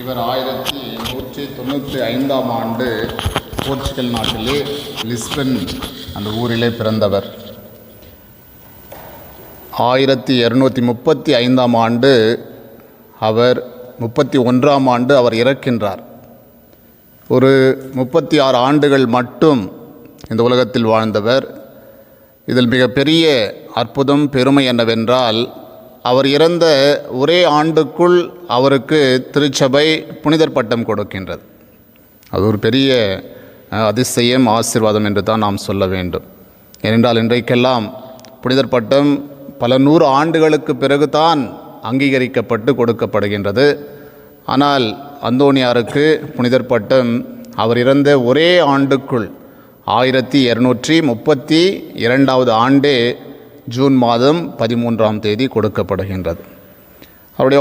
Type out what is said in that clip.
இவர் ஆயிரத்தி நூற்றி தொண்ணூற்றி ஐந்தாம் ஆண்டு போர்ச்சுகல் நாட்டிலே லிஸ்பன் அந்த ஊரிலே பிறந்தவர். ஆயிரத்தி இரநூத்தி முப்பத்தி ஐந்தாம் ஆண்டு அவர் முப்பத்தி ஒன்றாம் ஆண்டு அவர் இறக்கின்றார். ஒரு முப்பத்தி ஆறு ஆண்டுகள் மட்டும் இந்த உலகத்தில் வாழ்ந்தவர். இதில் மிகப்பெரிய அற்புதம் பெருமை என்னவென்றால் அவர் இறந்த ஒரே ஆண்டுக்குள் அவருக்கு திருச்சபை புனிதர் பட்டம் கொடுக்கின்றது. அது ஒரு பெரிய அதிசயம் ஆசீர்வாதம் என்று தான் நாம் சொல்ல வேண்டும். ஏனென்றால் இன்றைக்கெல்லாம் புனிதர் பட்டம் பல நூறு ஆண்டுகளுக்கு பிறகுதான் அங்கீகரிக்கப்பட்டு கொடுக்கப்படுகின்றது. ஆனால் அந்தோணியாருக்கு புனிதர் பட்டம் அவர் இறந்த ஒரே ஆண்டுக்குள் ஆயிரத்தி இரநூற்றி முப்பத்தி இரண்டாவது ஆண்டே ஜூன் மாதம் பதிமூன்றாம் தேதி கொடுக்கப்படுகின்றது. அவருடைய